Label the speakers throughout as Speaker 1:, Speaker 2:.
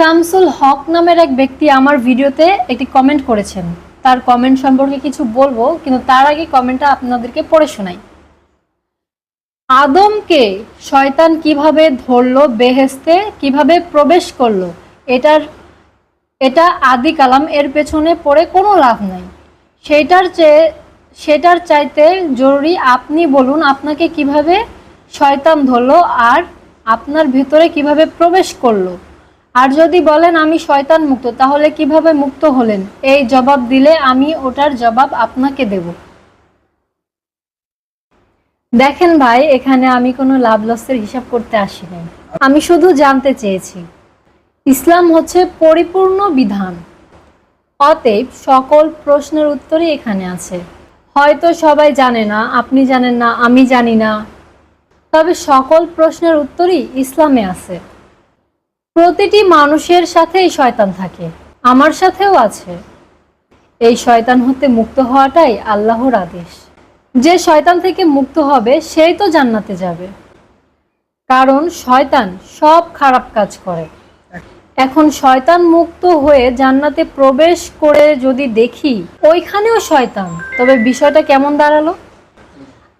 Speaker 1: শামসুল হক নামের এক ব্যক্তি আমার ভিডিওতে একটি কমেন্ট করেছেন। তার কমেন্ট সম্পর্কে কিছু বলব, কিন্তু তার আগে কমেন্টটা আপনাদেরকে পড়ে শোনাই। আদমকে শয়তান কীভাবে ধরলো বেহেস্তে কীভাবে প্রবেশ করল, এটার, এটা আদি কালাম, এর পেছনে পড়ে কোনো লাভ নাই। সেটার চেয়ে, সেটার চাইতে জরুরি আপনি বলুন আপনাকে কীভাবে শয়তান ধরলো আর আপনার ভিতরে কীভাবে প্রবেশ করল। আর যদি বলেন আমি শয়তান মুক্ত, তাহলে কীভাবে মুক্ত হলেন? এই জবাব দিলে আমি ওটার জবাব আপনাকে দেব। দেখেন ভাই, এখানে আমি কোনো লাভ লসের হিসাব করতে আসিনি আমি শুধু জানতে চেয়েছি, ইসলাম হচ্ছে পরিপূর্ণ বিধান। অতএব সকল প্রশ্নের উত্তরই এখানে আছে। হয়তো সবাই জানে না, আপনি জানেন না, আমি জানি না। তবে সকল প্রশ্নের উত্তরই ইসলামে আছে। প্রতিটি মানুষের সাথেই শয়তান থাকে। আমার সাথেও আছে। এই শয়তান হতে মুক্ত হওয়াটাই আল্লাহর আদেশ। যে শয়তান থেকে মুক্ত হবে, সেই তো জান্নাতে যাবে। কারণ শয়তান সব খারাপ কাজ করে। এখন শয়তান মুক্ত হয়ে জান্নাতে প্রবেশ করে যদি দেখি, ওইখানেও শয়তান। তবে বিষয়টা কেমন দাঁড়াল?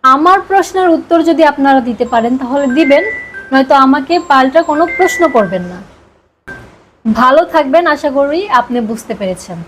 Speaker 1: আমার প্রশ্নের উত্তর যদি আপনারা দিতে পারেন, তাহলে দিবেন। নয়তো আমাকে পাল্টা কোনো প্রশ্ন করবেন না। ভালো থাকবেন আশা করি আপনি বুঝতে পেরেছেন।